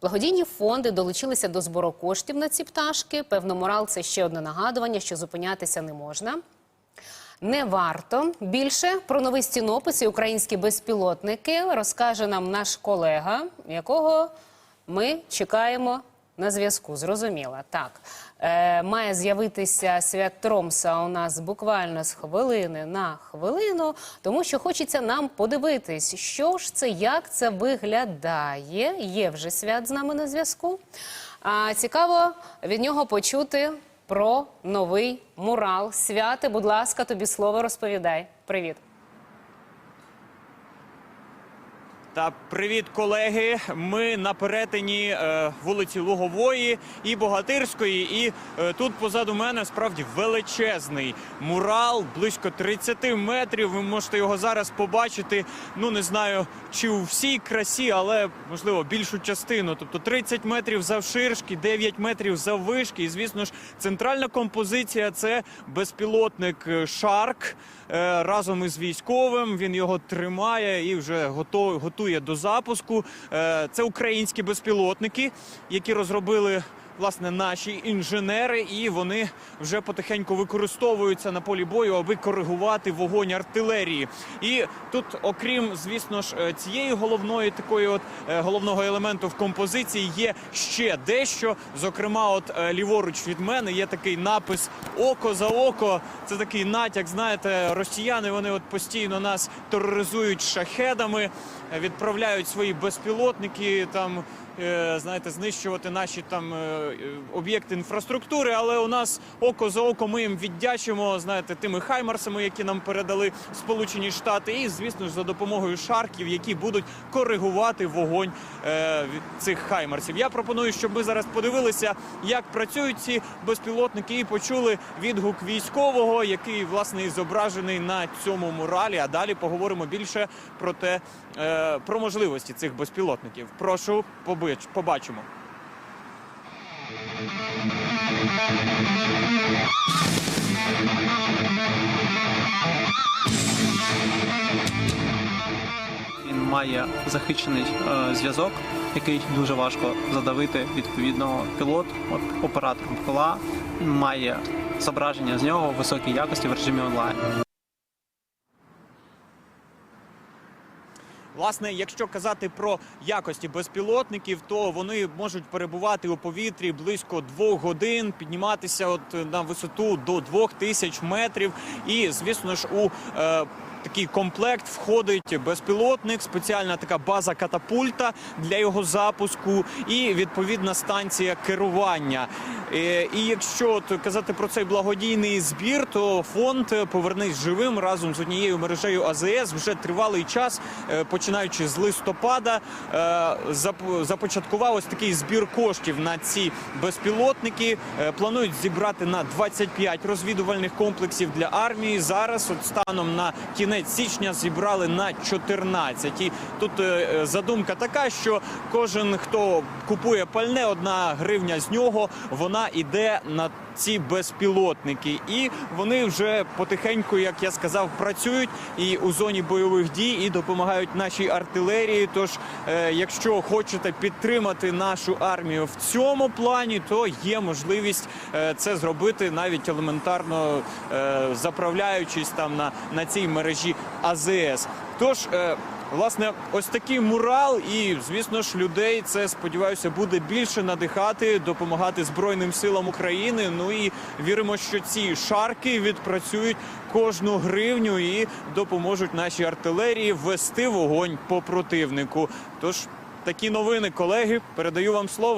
Благодійні фонди долучилися до збору коштів на ці пташки. Певно, морал це ще одне нагадування, що зупинятися не можна. Не варто більше про новий стінопис і українські безпілотники розкаже нам наш колега, якого ми чекаємо на зв'язку. Зрозуміло. Так е, має з'явитися свят Тромса у нас буквально з хвилини на хвилину, тому що хочеться нам подивитись, що ж це, як це виглядає. Є вже свят з нами на зв'язку. А цікаво від нього почути про новий мурал. Святе, будь ласка, тобі слово розповідай. Привіт. Та привіт, колеги. Ми на перетині е, вулиці Лугової і Богатирської. І е, тут позаду мене справді величезний мурал, близько 30 метрів. Ви можете його зараз побачити. Ну не знаю, чи у всій красі, але можливо більшу частину. Тобто 30 метрів завширшки, 9 метрів заввишки. І звісно ж, центральна композиція це безпілотник е, Шарк е, разом із військовим. Він його тримає і вже готовий готує до запуску. Е, Це українські безпілотники, які розробили. Власне, наші інженери, і вони вже потихеньку використовуються на полі бою, аби коригувати вогонь артилерії. І тут, окрім звісно ж, е, цієї головної такої, от е, головного елементу в композиції, є ще дещо. Зокрема, от е, ліворуч від мене є такий напис Око за око. Це такий натяк. Знаєте, росіяни вони от постійно нас тероризують шахедами, відправляють свої безпілотники там. Знаєте, знищувати наші там е, е, інфраструктури, але у нас око за око ми їм віддячимо, знаєте, тими хаймарсами, які нам передали Сполучені Штати, і звісно ж за допомогою шарків, які будуть коригувати вогонь е, цих хаймарсів. Я пропоную, щоб ми зараз подивилися, як працюють ці безпілотники, і почули відгук військового, який власне і зображений на цьому муралі. А далі поговоримо більше про те, е, про можливості цих безпілотників. Прошу побач- побачимо. Він має захищений е, зв'язок, який дуже важко задавити. Відповідно, пілот, от оператор БПЛА, має зображення з нього високій якості в режимі онлайн. Власне, якщо казати про якості безпілотників, то вони можуть перебувати у повітрі близько двох годин, підніматися от на висоту до двох тисяч метрів. І звісно ж, у е, такий комплект входить безпілотник, спеціальна така база катапульта для його запуску і відповідна станція керування. Е, І якщо казати про цей благодійний збір, то фонд Повернись живим разом з однією мережею АЗС вже тривалий час, е, починаючи з листопада, е, зап- започаткував ось такий збір коштів на ці безпілотники. Е, Планують зібрати на 25 розвідувальних комплексів для армії. Зараз, от станом на кінець січня, зібрали на 14. І тут е, е, задумка така, що кожен, хто купує пальне, одна гривня з нього, вона іде на ці безпілотники, і вони вже потихеньку, як я сказав, працюють і у зоні бойових дій і допомагають нашій артилерії. Тож, е, якщо хочете підтримати нашу армію в цьому плані, то є можливість е, це зробити навіть елементарно е, заправляючись там на, на цій мережі АЗС. Тож. Власне, ось такий мурал, і звісно ж, людей це сподіваюся буде більше надихати, допомагати Збройним силам України. Ну і віримо, що ці шарки відпрацюють кожну гривню і допоможуть нашій артилерії вести вогонь по противнику. Тож такі новини, колеги, передаю вам слово.